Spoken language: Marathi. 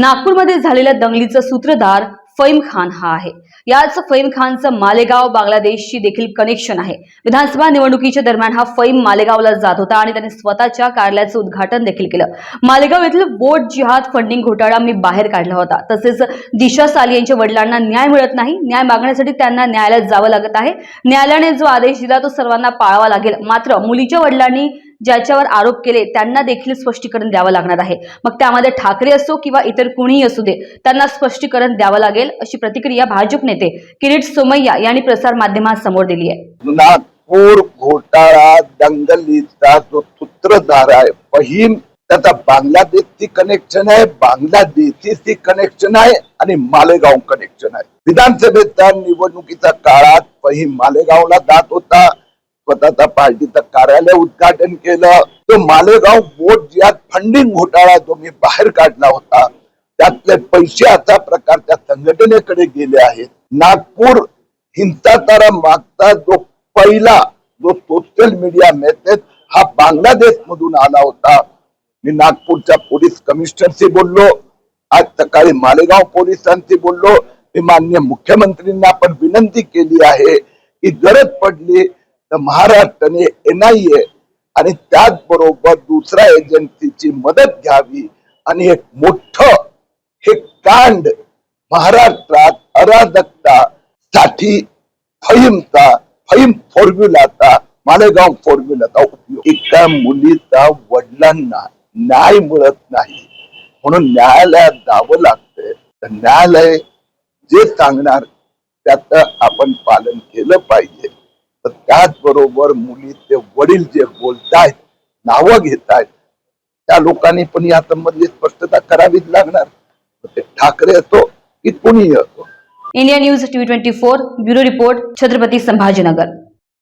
नागपूरमध्ये झालेल्या दंगलीचा सूत्रधार फैम खान हा आहे. याच फैम खानचं मालेगाव बांगलादेशशी देखील कनेक्शन आहे. विधानसभा निवडणुकीच्या दरम्यान हा फैम मालेगावला जात होता आणि त्याने स्वतःच्या कार्यालयाचं उद्घाटन देखील केलं. मालेगाव येथील बोट जिहाद फंडिंग घोटाळा मी बाहेर काढला होता. तसेच दिशा साली यांच्या वडिलांना न्याय मिळत नाही. न्याय मागण्यासाठी त्यांना न्यायालयात जावं लागत आहे. न्यायालयाने जो आदेश दिला तो सर्वांना पाळावा लागेल. मात्र मुलीच्या वडिलांनी ज्याच्यावर आरोप केले त्यांना देखील स्पष्टीकरण द्यावं लागणार आहे. मग त्यामध्ये ठाकरे असो किंवा इतर कुणीही असू दे त्यांना स्पष्टीकरण द्यावं लागेल अशी प्रतिक्रिया भाजप नेते किरीट सोमय्या यांनी प्रसार माध्यमांसमोर दिली आहे. नागपूर घोटाळा दंगलीचा जो सूत्रधार आहे फहीम त्याचा बांगलादेशची कनेक्शन आहे बांगलादेशीची कनेक्शन आहे आणि मालेगाव कनेक्शन आहे. विधानसभेच्या निवडणुकीच्या काळात फहीम मालेगावला जात होता. स्वतःचा पार्टीचं कार्यालय उद्घाटन केलं. तो मालेगाव बोट जिहाद फंडिंग घोटाळा जो मी बाहेर काढला होता त्यातले पैसे आता प्रकारच्या संघटनेकडे गेले आहेत. नागपूर हिंसाचारा मागचा जो पहिला जो सोशल मीडिया मेसेज हा बांगलादेश मधून आला होता. मी नागपूरच्या पोलीस कमिशनरशी बोललो. आज सकाळी मालेगाव पोलिसांशी बोललो. मी मान्य मुख्यमंत्रींना पण विनंती केली आहे की गरज पडली तर महाराष्ट्राने एनआयए आणि त्याचबरोबर दुसऱ्या एजन्सीची मदत घ्यावी आणि एक मोठ हे कांड महाराष्ट्रात अराजकता साठी फहीमचा फहीम फॉर्म्युलाचा मालेगाव फॉर्म्युलाचा उपयोग. एका मुलीचा वडिलांना न्याय मिळत नाही. म्हणून न्यायालयात जावं लागतंय. तर न्यायालय जे सांगणार त्याचं आपण पालन केलं पाहिजे. त्याचबरोबर मुली मुलीचे वडील जे बोलतायत नावं घेतायत त्या लोकांनी पण या संबंधी स्पष्टता करावीच लागणार. ते ठाकरे असो की कुणीही असो. India news TV twenty four bureau report Chhatrapati Sambhajinagar.